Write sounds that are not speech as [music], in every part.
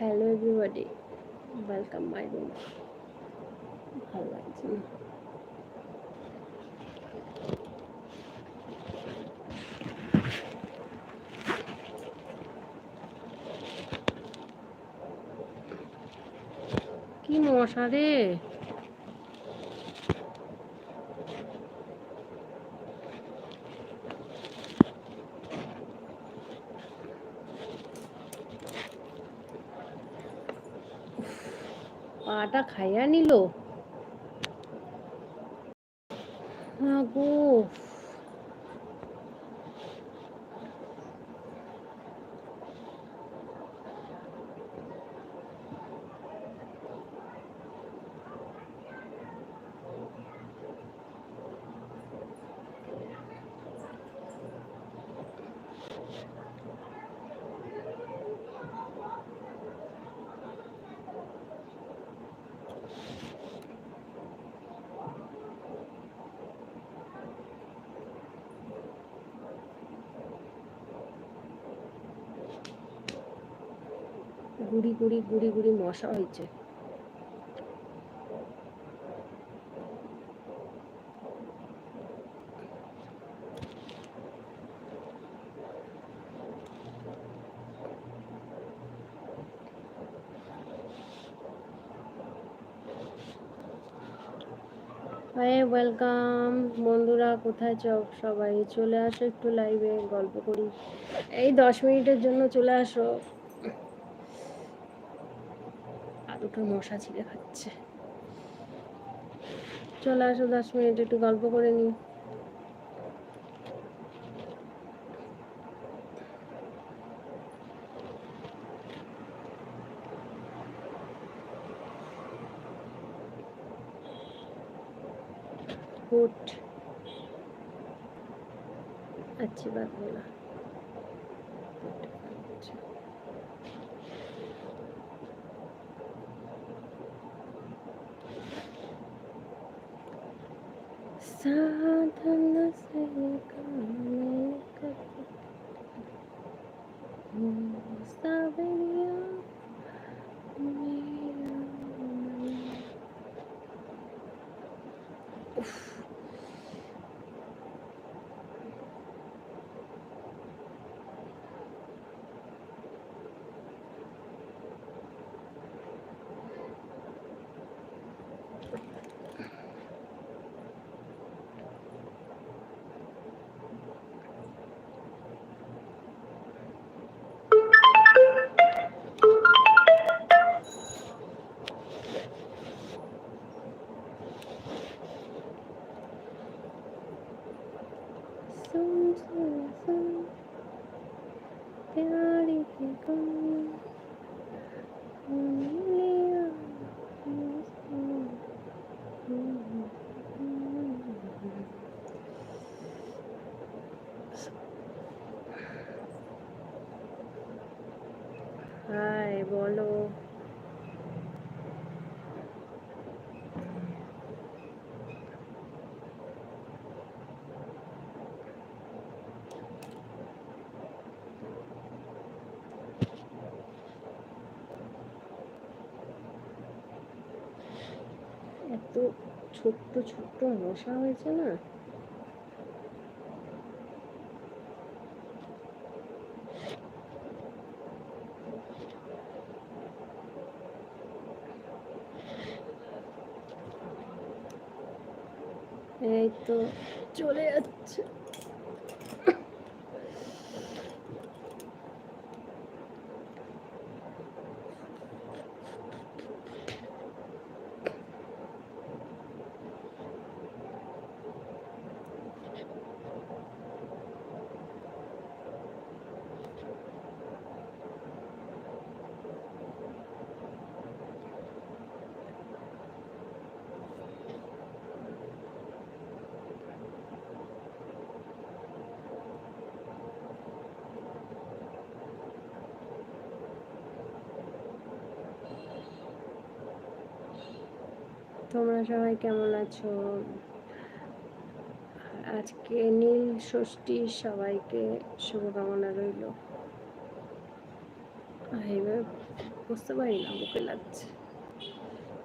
Hello everybody welcome my room ভালো লাগছে কি মশা রে? পাটা খাইয়া নিল গো গুড়ি গুড়ি গুড়ি গুড়ি মশা হয়েছে। ওয়েলকাম বন্ধুরা, কোথায় চক সবাই? চলে আসো একটু লাইভে গল্প করি। এই দশ মিনিটের জন্য চলে আসো আর দুটো মশা ছিঁড়ে খাচ্ছে। চলে আসো দশ মিনিট একটু গল্প করে নি উফ বলো। এত ছোট্ট ছোট্ট মশা হয়েছে না এই তো চলে যাচ্ছে। তোমরা সবাই কেমন আছো? আজকে নীল ষষ্ঠী, সবাইকে শুভকামনা রইল। বসতে পারি না বুকে লাগছে,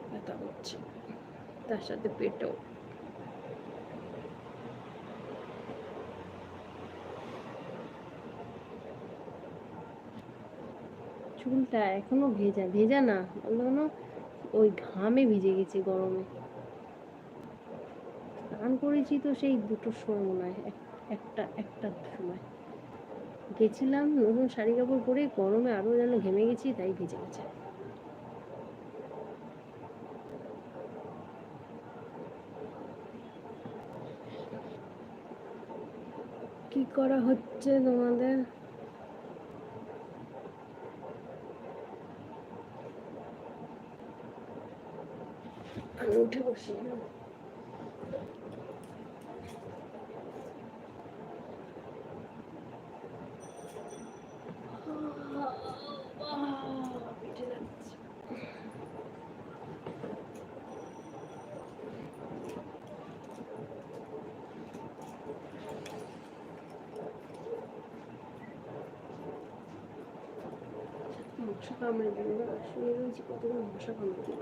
ব্যথা করছে, তার সাথে পেটেও। চুলটা এখনও ভেজা ভেজা না বলল ওই ঘামে ভিজে গেছে গরমে। স্নান করেছি তো সেই দুটোর সময় মনে হয় এক- একটা একটার সময় গেছিলাম নতুন শাড়ি কাপড় পরে, গরমে আরও যেন ঘেমে গেছি, তাই ভিজে গেছে। কি করা হচ্ছে তোমাদের? আমি উঠে বসি। মশা কামড়ে দিল রয়েছি কতগুলো মশা কামড়ে দিল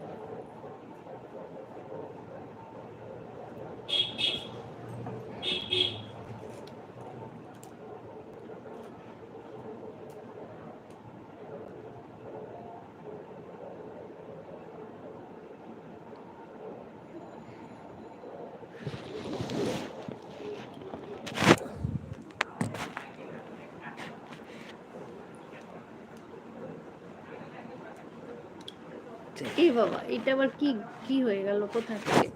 এই বাবা এটা আবার কি কি হয়ে গেল কোথা থেকে?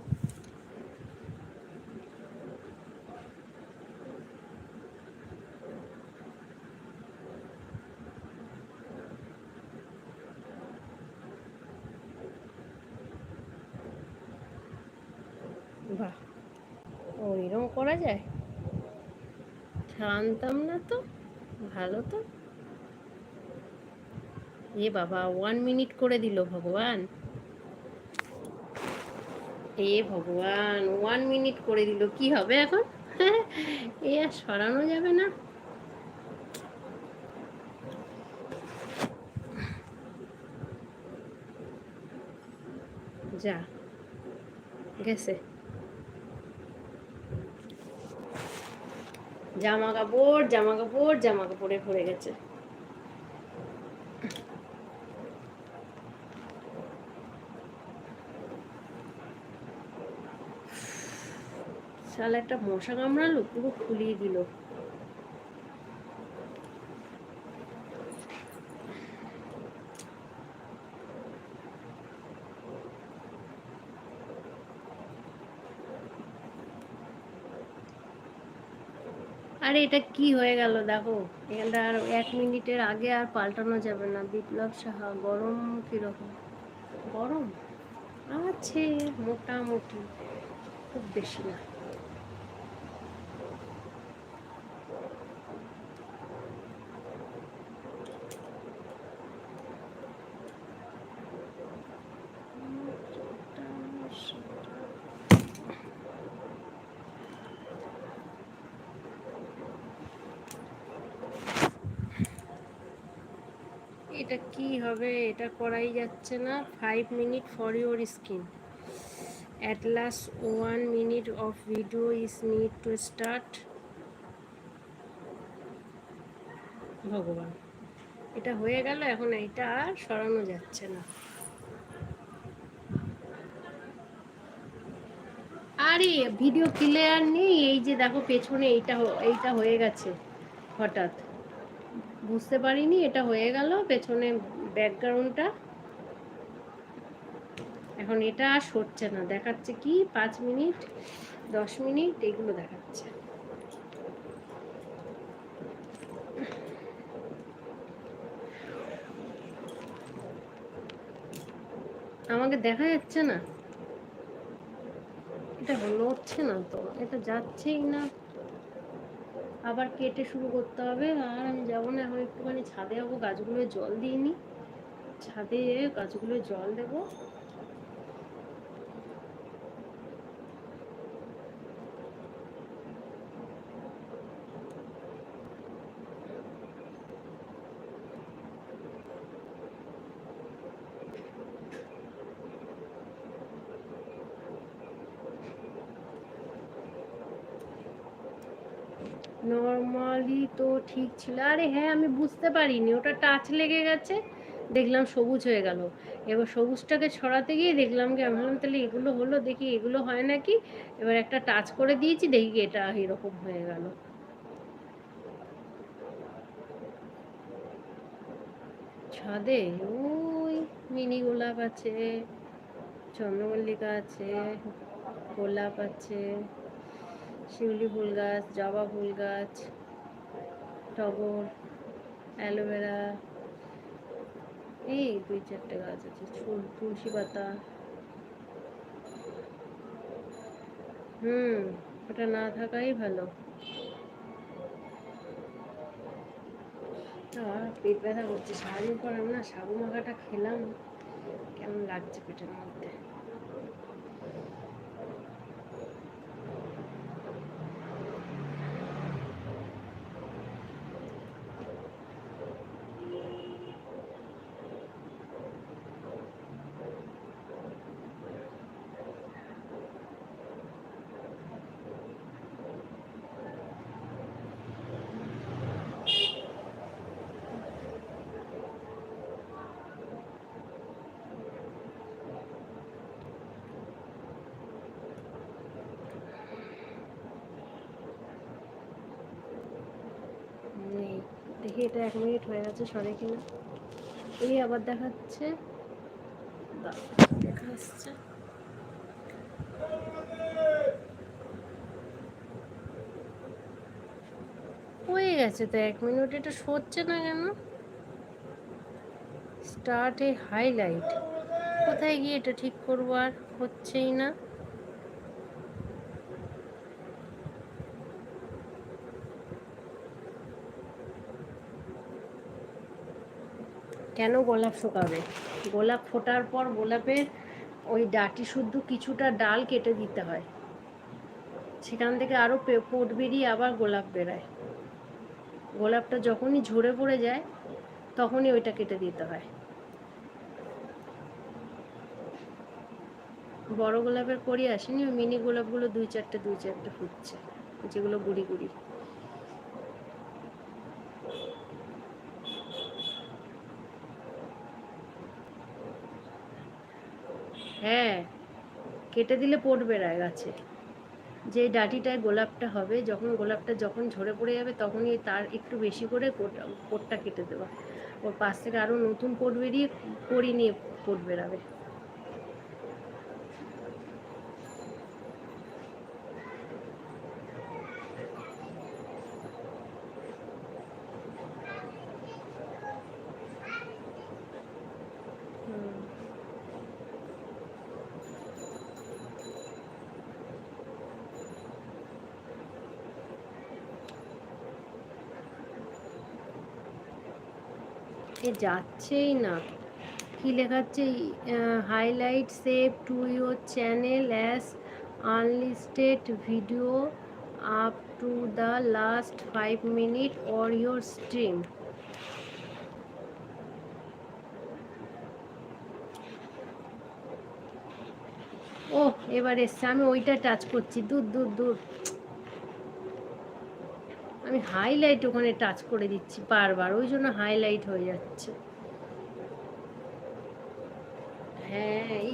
বাহ ও এরকম করা যায়? জানতাম না তো ভালো তো। এ বাবা ওয়ান মিনিট করে দিল ভগবান। এ ভগবান ওয়ান মিনিট করে দিল, কি হবে এখন? [laughs] এ আর সরানো যাবে না। যা, গেছে। জামা কাপড় জামা কাপড় জামা কাপড়ে ভরে গেছে। শালা একটা মশা কামড়ালো, পুরো ফুলিয়ে দিল। আরে এটা কি হয়ে গেল দেখো, এখানটা আর এক মিনিটের আগে আর পাল্টানো যাবে না। বিপ্লব সাহা, গরম কীরকম? গরম? আছে, মোটামুটি, খুব বেশি না এটা কি হবে এটা করাই যাচ্ছে না। Five minute for your skin at last one minute of video is need to start ভগবান। এটা হয়ে গেল এখন এটা আর সরানো যাচ্ছে না। আরে ভিডিও ক্লিয়ার নেই এই যে দেখো পেছনে এইটা এইটা হয়ে গেছে হঠাৎ। বুঝতে পারিনি এটা হয়ে গেল পেছনে ব্যাকগ্রাউন্ডটা। এখন এটা আর সরছে না, দেখাচ্ছে কি? পাঁচ মিনিট, দশ মিনিট, এগুলো দেখাচ্ছে। আমাকে দেখা যাচ্ছে না? এটা হচ্ছে না তো, এটা যাচ্ছেই না। আবার কেটে শুরু করতে হবে, আর আমি যাব না, এখন একটুখানি ছাদে যাব গাছগুলো জল দিইনি ছাদে গাছগুলো জল দেব। নর্মালি তো ঠিক ছিল। আরে হ্যাঁ আমি বুঝতে পারিনি। ওটা টাচ লেগে গেছে। দেখলাম সবুজ হয়ে গেল। এবার সবুজটাকে ছড়াতে গিয়ে দেখলাম কি, আমি ভাবলাম তাহলে এগুলো হলো, দেখি এগুলো হয় নাকি? এবার একটা টাচ করে দিয়েছি, দেখি এটা এরকম হয়ে গেল। ছাদে, ওই মিনি গোলাপ আছে, চন্দ্রমল্লিকা আছে, গোলাপ আছে, শিউলি ফুল গাছ, জবা ফুল গাছ, টগর, অ্যালোভেরা এই দুই চারটে গাছ আছে তুলসী পাতা। হম, ওটা না থাকাই ভালো। পেট ব্যথা করছে, সারাদিন পর আমরা সাবু মাখাটা খেলাম। কেমন লাগছে পেটের মধ্যে নেই দেখি এটা এক মিনিট হয়ে গেছে, সরে কিনা। এই আবার দেখাচ্ছে। হয়ে গেছে তো এক মিনিট, এটা সরছে না কেন? স্টার্ট এ হাইলাইট কোথায় গিয়ে এটা ঠিক করব আর? হচ্ছেই না। কেন গোলাপ শুকাবে? গোলাপ ফোটার পর গোলাপের ওই ডাটি শুদ্ধ কিছুটা ডাল কেটে দিতে হয়। সেখান থেকে আরও পোট বেরিয়ে আবার গোলাপ বেরায়। গোলাপটা যখনই ঝরে পড়ে যায়, তখনই ওইটা কেটে দিতে হয়। বড় গোলাপের করি আসেনি, ওই মিনি গোলাপগুলো দুই চারটে দুই চারটে ফুটছে, যেগুলো গুড়ি গুড়ি। হ্যাঁ কেটে দিলে পোট বেরায় গাছে। যে ডাটিটায় গোলাপটা হবে, যখন গোলাপটা যখন ঝরে পড়ে যাবে, তখনই তার একটু বেশি করে পোটটা কেটে দেওয়া ওর পাশ থেকে আরও নতুন পোট বেরিয়ে করি নিয়ে পোট বেরাবে যাচ্ছেই না। কি লেখাচ্ছে? Highlight save to your channel as unlisted video up to the last five minute or your stream ও এবার এসছে। আমি ওইটা টাচ করছি। দূর দূর দূর। আমি হাইলাইট ওখানে টাচ করে দিচ্ছি বারবার, ওই জন্য হাইলাইট হয়ে যাচ্ছে। হ্যাঁ এই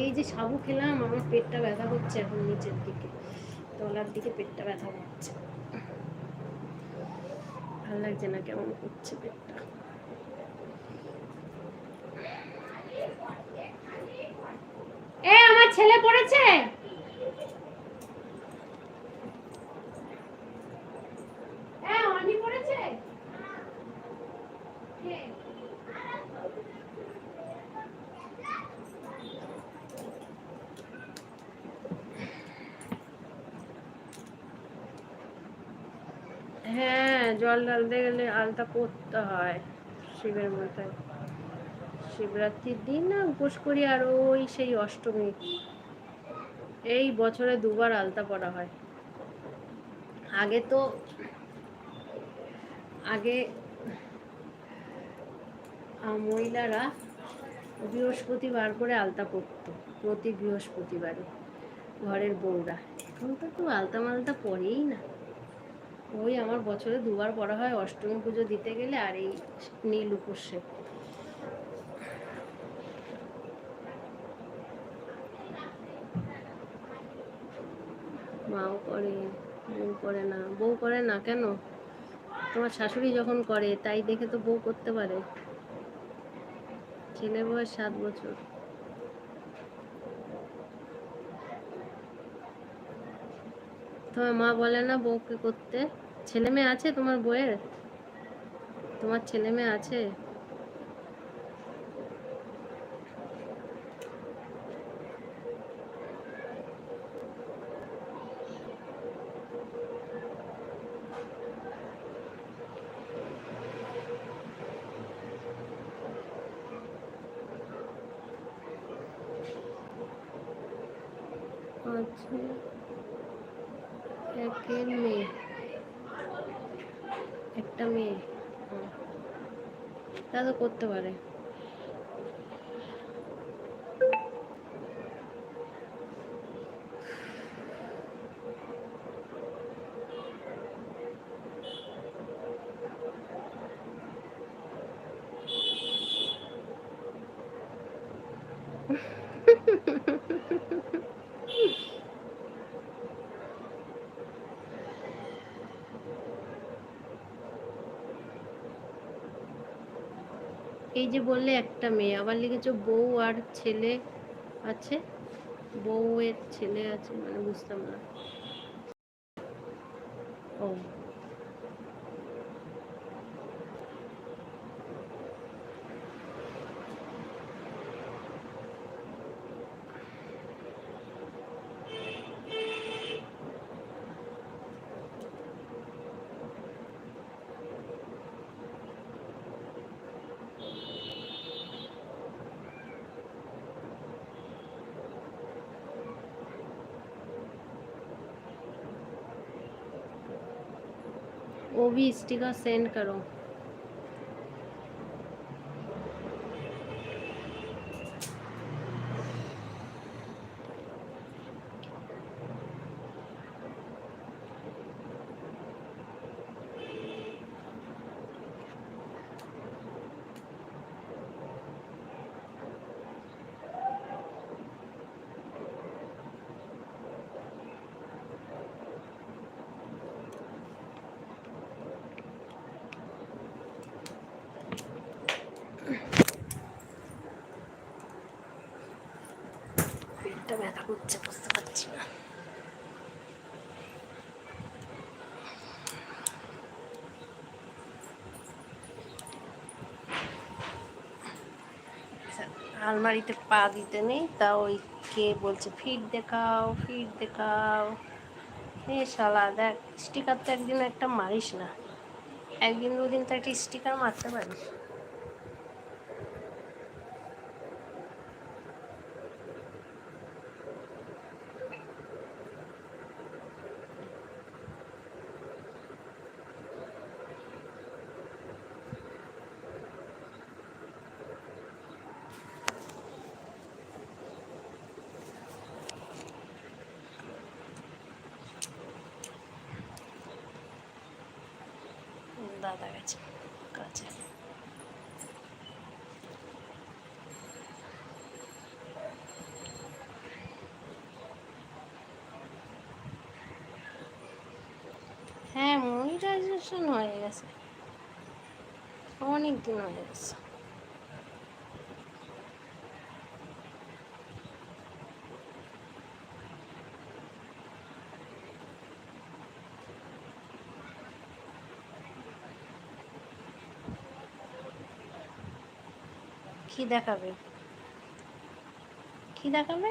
এই যে সাবু খেলাম, আমার পেটটা ব্যথা করছে এখন নিচের দিকে, তলার দিকে পেটটা ব্যথা করছে। ভালো লাগছে না কেমন করছে পেটটা? আমার ছেলে পড়েছে এ অনি পড়েছে কে? হ্যাঁ জল ঢালতে গেলে আলতা পড়তে হয় শিবের মাথায়। শিবরাত্রির দিন না উপোস করি আর ওই সেই অষ্টমী। এই বছরে দুবার আলতা পড়া হয়। আগে তো, আগে মহিলারা বৃহস্পতিবার করে আলতা পরতো, প্রতি বৃহস্পতিবারে ঘরের বউরা। এখন তো আলতা মালতা পরেই না। ওই আমার বছরে দুবার পড়া হয়, অষ্টমী পুজো দিতে গেলে আর এই নীল উপসে। মাও করে, বউ করে না। বউ করে না কেন? তোমার শাশুড়ি যখন করে, তাই দেখে তো বউ করতে পারে। ছেলের বয়স সাত বছর। তোমার মা বলে না বউকে করতে? ছেলে মেয়ে আছে তোমার বউয়ের? তোমার ছেলে মেয়ে আছে? আচ্ছা। একের মেয়ে। একটা মেয়ে। তা তো করতে পারে। যে বললে একটা মেয়ে, আবার লিখেছো বউ আর ছেলে আছে? বউয়ের ছেলে আছে মানে বুঝতাম না। ও। वो भी स्टिकर सेंड करो। পেটটা ব্যথা করছে বুঝতে পারছি না। আচ্ছা, আলমারিতে পা দিতে নেই তা ওই কে বলছে ফিট দেখাও ফিট দেখাও। এ শালা দেখ স্টিকার তো একদিন একটা মারিস না। একদিন দুদিন তো একটা স্টিকার মারতে পারিস। দাদা গেছে। কাছে হ্যাঁ মনিটাইজেশন হয়ে গেছে। অনেক দিন হয়ে গেছে। কি দেখাবে? কি দেখাবে?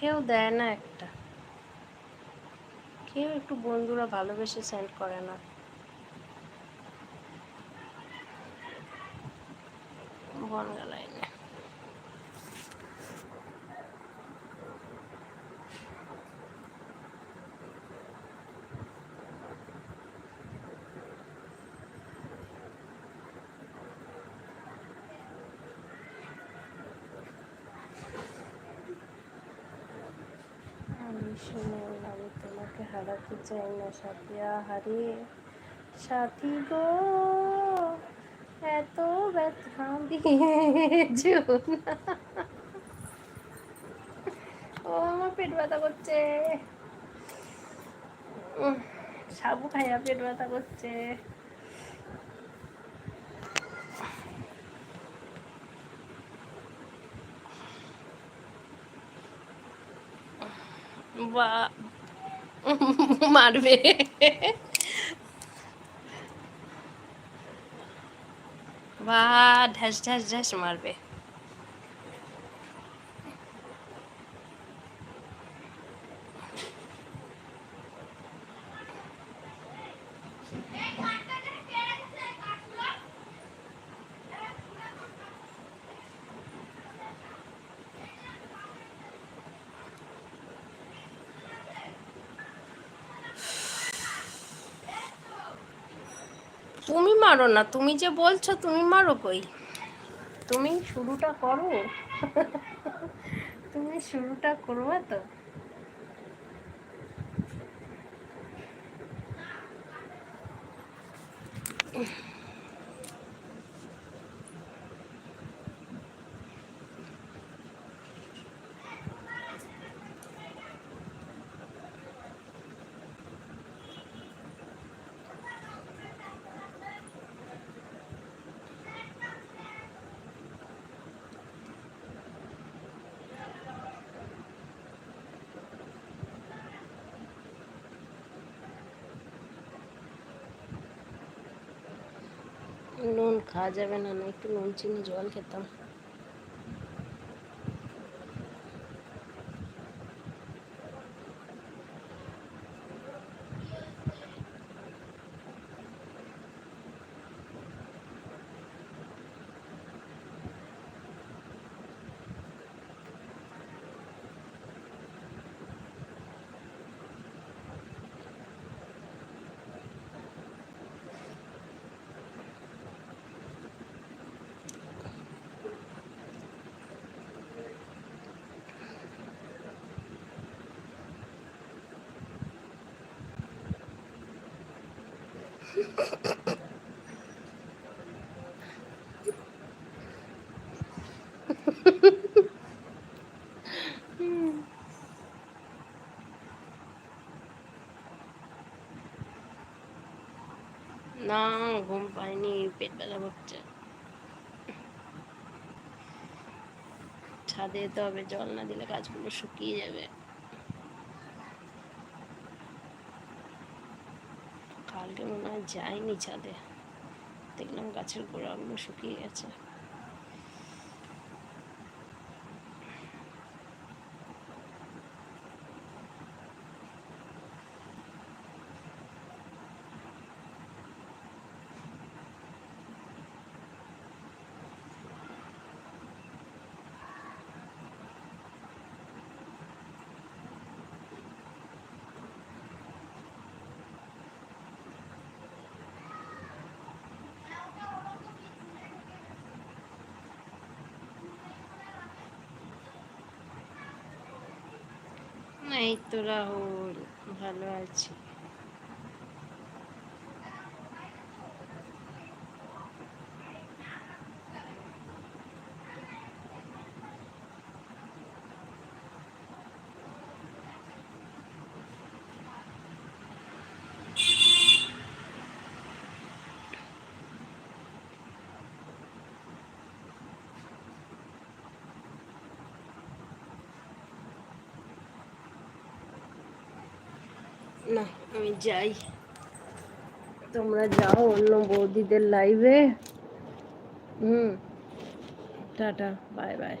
কেউ দেয় না একটা। কেউ একটু বন্ধুরা ভালোবেসে সেন্ড করে না। শুনুন আমি তোমাকে হারাতে চাই না সাথিয়া হারিয়ে সাথী গো এত ব্যথা দিয়েছ ও আমার পেট ব্যথা করছে সাবু খাইয়া পেট ব্যথা করছে বা মারবে। বা ঢাস ঢাস ঢাস মারবে। তুমি মারো না, তুমি যে বলছো তুমি মারো কই? তুমি শুরুটা করো। তুমি শুরুটা করবে তো। নুন খাওয়া যাবে না না একটু নুন চিনি জল খেতাম। না, ঘুম পাইনি পেট ব্যথা করছে। ছাদে যেতে হবে, জল না দিলে গাছগুলো শুকিয়ে যাবে। কালকে মনে হয় যায়নি ছাদে। দেখলাম গাছের গোড়াগুলো শুকিয়ে গেছে। এই তো রাহুল ভালো আছি। আমি যাই। তোমরা যাও অন্য বৌদিদের লাইভে হুম। Tata bye bye